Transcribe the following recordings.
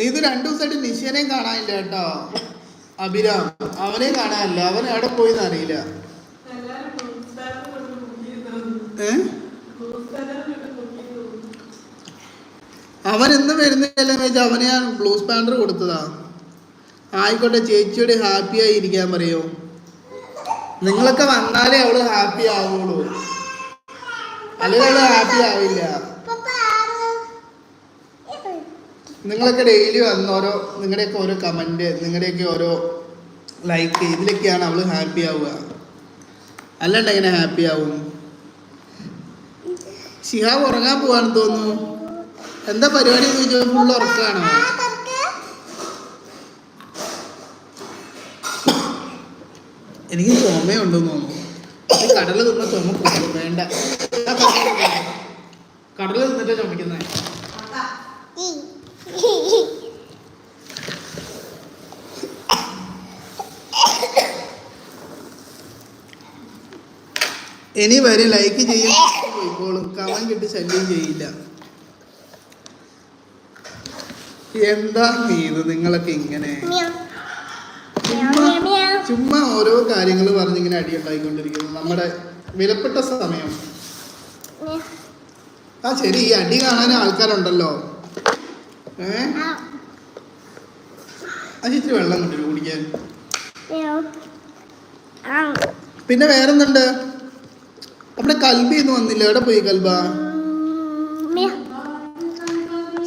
നീ ഇത് രണ്ടു ദിവസമായിട്ട് നിശ്ചയനെയും കാണാനില്ല കേട്ടോ. അഭിരാം അവനെ കാണാനില്ല. അവൻ എവിടെ പോയി അറിയില്ല. അവൻ എന്ന് വരുന്നില്ല അവനെ ഞാൻ ബ്ലൂ സ്പാൻഡർ കൊടുത്തതാ. ആയിക്കോട്ടെ ചേച്ചിയോട് ഹാപ്പി ആയി ഇരിക്കാൻ പറയോ. നിങ്ങളൊക്കെ വന്നാലേ അവൾ ഹാപ്പി ആവുള്ളൂ. അല്ലെങ്കിൽ അവൾ ഹാപ്പി ആവില്ല. നിങ്ങളൊക്കെ ഡെയിലി വന്ന ഓരോ നിങ്ങളുടെയൊക്കെ ഓരോ കമന്റ് നിങ്ങളുടെയൊക്കെ ഓരോ ലൈക്ക് ഇതിലൊക്കെയാണ് അവൾ ഹാപ്പി ആവുക. അല്ലാണ്ട് എങ്ങനെ ഹാപ്പി ആവും? ഷിഹാബ് ഉറങ്ങാൻ പോവാണെന്ന് തോന്നുന്നു. എന്താ പരിപാടി ചോദിച്ചാൽ ഫുൾ ഉറക്കാണോ? എനിക്ക് ചുമയുണ്ടെന്ന് തോന്നുന്നു. കടല തിന്ന ചുമ വേണ്ട. കടൽ തിന്നോ. ചുമക്കുന്നേ. ഇനി വരെ ലൈക്ക് ചെയ്യും പോയിക്കോളും. കമന്റ് കിട്ടി ശല്യം ചെയ്യില്ല. എന്താ നീ ഇത് നിങ്ങളൊക്കെ ഇങ്ങനെ? ചുമ്മാ ഓരോ കാര്യങ്ങൾ പറഞ്ഞിങ്ങനെ അടി ഉണ്ടായിക്കൊണ്ടിരിക്കുന്നു. നമ്മുടെ വിലപ്പെട്ട സമയം. ആ ശരി ഈ അടി കാണാൻ ആൾക്കാരുണ്ടല്ലോ. വെള്ളം കൊണ്ടുവരും കുടിക്കാൻ. പിന്നെ വേറെന്തുണ്ട്? അവിടെ കൽബി ഒന്നും വന്നില്ല. എവിടെ പോയി കൽബ?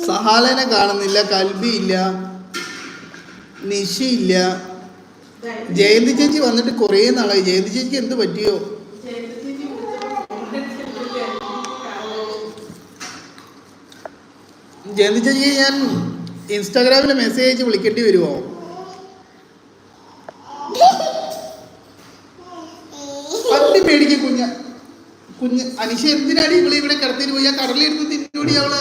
സഹാലനെ കാണുന്നില്ല കൽബി ഇല്ല നിഷി ഇല്ല. ജയന്തി ചേച്ചി വന്നിട്ട് കുറേ നാളായി. ജയന്തി ചേച്ചിക്ക് എന്ത് പറ്റിയോ? ജയന്തി ചേച്ചി ഞാൻ ഇൻസ്റ്റാഗ്രാമിൽ മെസ്സേജ് അയച്ച് വിളിക്കേണ്ടി വരുമോ പട്ടി പേടിക്കും കുഞ്ഞ. കുഞ്ഞ്. അനിഷ എന്തിനാണ് ഇവിടെ ഇവിടെ കിടത്തിട്ട് പോയി? ആ കടലെടുത്ത് തിന്നോടി അവൾ.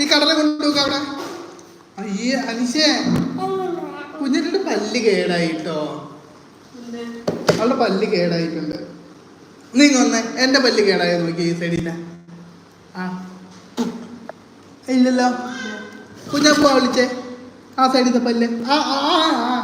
ഈ കടല കൊണ്ടുപോക്ക അവിടെ. അയ്യേ അനിഷേ. കുഞ്ഞിന്റെ പല്ല് കേടായിട്ടോ. അവളുടെ പല്ല് കേടായിട്ടുണ്ട്. നീ ഒന്ന് എന്റെ പല്ല് കേടായോ നോക്കി ഈ സൈഡില്ല ആ. ഇല്ലല്ലോ. കുഞ്ഞപ്പ വിളിച്ചേ. ആ സൈഡിത്തെ പല്ല്. ആ ആ, ആ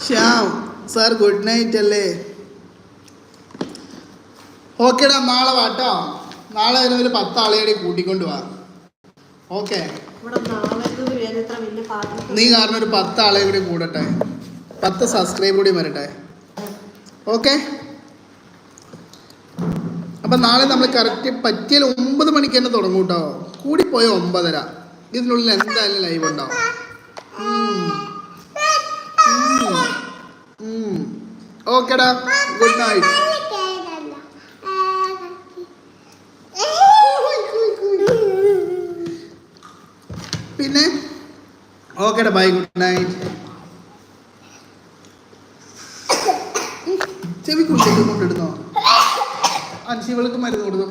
ശ്യാം സാർ ഗുഡ് നൈറ്റ് അല്ലേ? ഓക്കേടാ നാളെ വാട്ടോ. നാളെ ഒരു പത്ത് കൂടി കൂട്ടിക്കൊണ്ട് വാ. ഓക്കെ. നീ കാരണം ഒരു പത്ത് ആളെ കൂടി കൂടട്ടെ. പത്ത് സബ്സ്ക്രൈബ് കൂടി വരട്ടെ. ഓക്കെ. അപ്പം നാളെ നമ്മൾ കറക്റ്റ് പറ്റിയാൽ ഒമ്പത് മണിക്ക് തന്നെ തുടങ്ങും കേട്ടോ കൂടിപ്പോയ ഒമ്പതര. ഇതിനുള്ളിൽ എന്തായാലും ലൈവ് ഉണ്ടാവും. ഓക്കെടാ. ഗുഡ് നൈറ്റ് ഓക്കേടാ ബൈ ഗുഡ് നൈറ്റ് ചെവി കുട്ടിക്ക് കൊണ്ടിടുന്നോ അൻഷിവൾക്ക് മരുന്ന് കൊടുത്തോ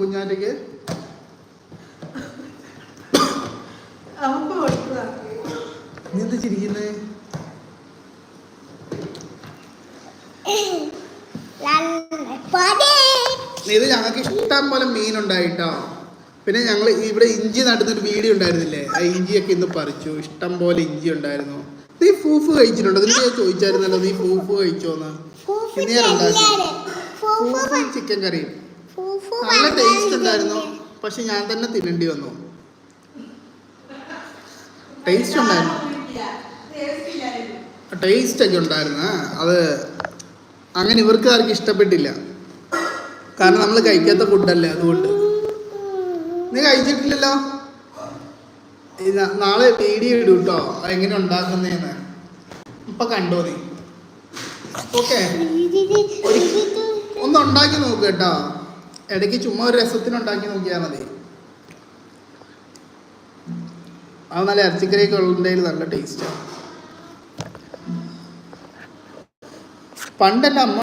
നീ എന്താ ചിരിക്കുന്നേ? ഇത് ഞങ്ങൾക്ക് ഇഷ്ടം പോലെ മീനുണ്ടായിട്ടോ പിന്നെ ഞങ്ങൾ ഇവിടെ ഇഞ്ചി നടുന്നൊരു വീഡിയോ ഉണ്ടായിരുന്നില്ലേ? ആ ഇഞ്ചിയൊക്കെ ഇന്ന് പറിച്ചു. ഇഷ്ടം പോലെ ഇഞ്ചി ഉണ്ടായിരുന്നു. നീ ഫൂഫ് കഴിച്ചിട്ടുണ്ടോ? നീ ചോദിച്ചായിരുന്നല്ലോ നീ ഫൂഫ് കഴിച്ചോന്ന്. ഫൂഫും ചിക്കൻ കറി നല്ല ടേസ്റ്റ് ഉണ്ടായിരുന്നു. പക്ഷെ ഞാൻ തന്നെ തിന്നേണ്ടി വന്നു. ടേസ്റ്റ് ഉണ്ടായിരുന്നു. ടേസ്റ്റ് ഒക്കെ ഉണ്ടായിരുന്നു. അത് അങ്ങനെ ഇവർക്ക് ആർക്കും ഇഷ്ടപ്പെട്ടില്ല. കാരണം നമ്മൾ കഴിക്കാത്ത ഫുഡല്ലേ അതുകൊണ്ട്. നീ കഴിച്ചിട്ടില്ലല്ലോ? നാളെ വീഡിയോ ഇടും കേട്ടോ എങ്ങനെ ഉണ്ടാക്കുന്നതെന്ന് ഇപ്പൊ കണ്ടോ നീ? ഓക്കെ. ഒന്ന് ഉണ്ടാക്കി നോക്ക് കേട്ടോ. ഇടയ്ക്ക് ചുമ്മാ ഒരു രസത്തിന് ഉണ്ടാക്കി നോക്കിയാൽ മതി. അത് നല്ല ഇറച്ചിക്കറിയൊക്കെ ഉള്ളതിൽ നല്ല ടേസ്റ്റാണ് പണ്ടല്ല അമ്മ